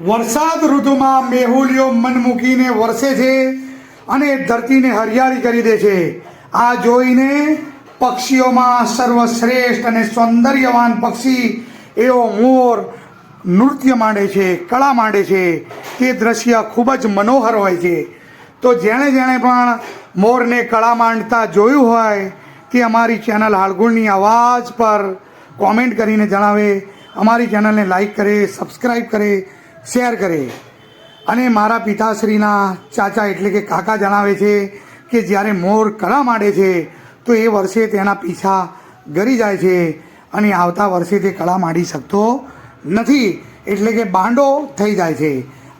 વરસાદ ઋતુમાં મેહુલિયો મન મૂકીને વરસે છે અને ધરતીને હરિયાળી કરી દે છે. આ જોઈને પક્ષીઓમાં સર્વશ્રેષ્ઠ અને સૌંદર્યવાન પક્ષી એવો મોર નૃત્ય માંડે છે, કળા માંડે છે. તે દ્રશ્ય ખૂબ જ મનોહર હોય છે. તો જેણે જેણે પણ મોરને કળા માંડતા જોયું હોય, તે અમારી ચેનલ હાળગુણની અવાજ પર કોમેન્ટ કરીને જણાવે. અમારી ચેનલને લાઈક કરે સબસ્ક્રાઈબ કરે શેર કરે. અને મારા પિતાશ્રીના ચાચા એટલે કે કાકા જણાવે છે કે જ્યારે મોર કળા માંડે છે, તો એ વર્ષે તેના પીછા ગરી જાય છે અને આવતા વર્ષે તે કળા માંડી શકતો નથી. એટલે કે બાંડો થઈ જાય છે.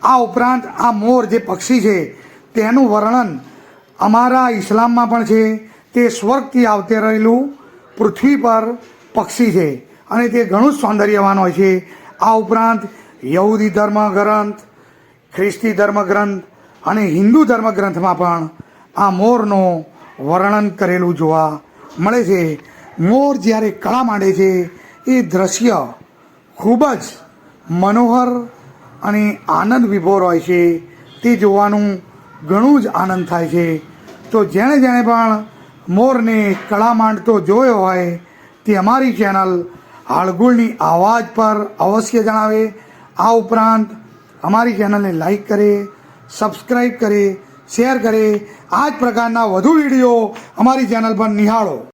આ ઉપરાંત આ મોર જે પક્ષી છે, તેનું વર્ણન અમારા ઇસ્લામમાં પણ છે. તે સ્વર્ગથી આવતે રહેલું પૃથ્વી પર પક્ષી છે અને તે ઘણું જ સૌંદર્યવાન હોય છે. આ ઉપરાંત યહૂદી ધર્મ ગ્રંથ ખ્રિસ્તી ધર્મ ગ્રંથ અને હિન્દુ ધર્મ ગ્રંથમાં પણ આ મોરનું વર્ણન કરેલું જોવા મળે છે. મોર જ્યારે કળા માંડે છે, એ દ્રશ્ય ખૂબ જ મનોહર અને આનંદ વિભોર હોય છે. તે જોવાનું ઘણું જ આનંદ થાય છે. તો જેણે જેણે પણ મોરને કળા માંડતો જોયો હોય, તે અમારી ચેનલ હાળગુળની આવાજ પર અવશ્ય જણાવે. આ ઉપરાંત અમારી ચેનલને લાઈક કરે સબસ્ક્રાઈબ કરે, શેર કરે. આ જ પ્રકારના વધુ વીડિયો અમારી ચેનલ પર નિહાળો.